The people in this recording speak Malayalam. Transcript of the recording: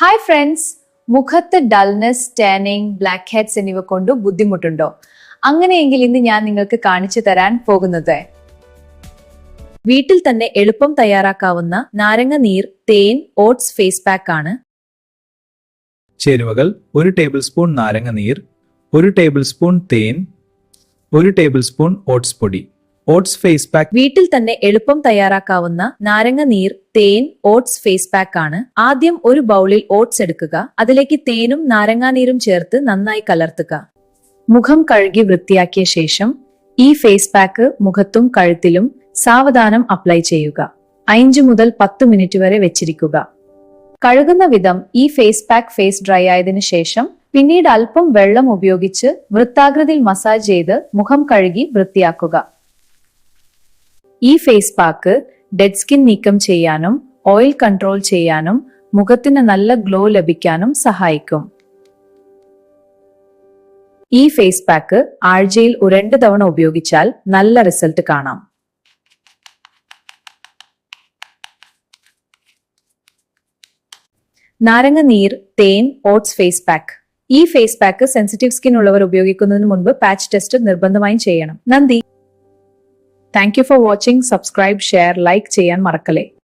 ഹായ് ഫ്രണ്ട്സ് മുഖത്ത് ഡൾനെസ് ടാനിങ് ബ്ലാക്ക് ഹെഡ്സ് എന്നിവ കൊണ്ട് ബുദ്ധിമുട്ടുണ്ടോ? അങ്ങനെയെങ്കിൽ ഇന്ന് ഞാൻ നിങ്ങൾക്ക് കാണിച്ചു തരാൻ പോകുന്നത്. വീട്ടിൽ തന്നെ എളുപ്പം തയ്യാറാക്കാവുന്ന നാരങ്ങ നീർ തേൻ ഓട്സ് ഫേസ് പാക്ക് ആണ്. ചേരുവകൾ ഒരു ടേബിൾ സ്പൂൺ നാരങ്ങ നീർ ഒരു ടേബിൾ സ്പൂൺ തേൻ ഒരു ടേബിൾ സ്പൂൺ ഓട്സ് പൊടി. Oats face pack. വീട്ടിൽ തന്നെ എളുപ്പം തയ്യാറാക്കാവുന്ന നാരങ്ങ നീർ തേൻ ഓട്സ് ഫേസ് പാക്ക് ആണ്. ആദ്യം ഒരു ബൗളിൽ ഓട്സ് എടുക്കുക. അതിലേക്ക് തേനും നാരങ്ങാനീരും ചേർത്ത് നന്നായി കലർത്തുക. മുഖം കഴുകി വൃത്തിയാക്കിയ ശേഷം ഈ ഫേസ് പാക്ക് മുഖത്തും കഴുത്തിലും സാവധാനം അപ്ലൈ ചെയ്യുക. അഞ്ച് മുതൽ പത്ത് മിനിറ്റ് വരെ വെച്ചിരിക്കുക. കഴുകുന്ന വിധം ഈ ഫേസ് പാക്ക് ഫേസ് ഡ്രൈ ആയതിനു ശേഷം പിന്നീട് അല്പം വെള്ളം ഉപയോഗിച്ച് വൃത്താകൃതിയിൽ മസാജ് ചെയ്ത് മുഖം കഴുകി വൃത്തിയാക്കുക. ഈ ഫേസ് പാക്ക് ഡെഡ് സ്കിൻ നീക്കം ചെയ്യാനും ഓയിൽ കൺട്രോൾ ചെയ്യാനും മുഖത്തിന് നല്ല ഗ്ലോ ലഭിക്കാനും സഹായിക്കും. ഈ ഫേസ് പാക്ക് ആഴ്ചയിൽ രണ്ട് തവണ ഉപയോഗിച്ചാൽ നല്ല റിസൾട്ട് കാണാം. നാരങ്ങ നീർ തേൻ ഓട്സ് ഫേസ് പാക്ക് ഈ ഫേസ് പാക്ക് സെൻസിറ്റീവ് സ്കിൻ ഉള്ളവർ ഉപയോഗിക്കുന്നതിന് മുൻപ് പാച്ച് ടെസ്റ്റ് നിർബന്ധമായും ചെയ്യണം. നന്ദി. Thank you for watching. Subscribe, share, like, and Marakale.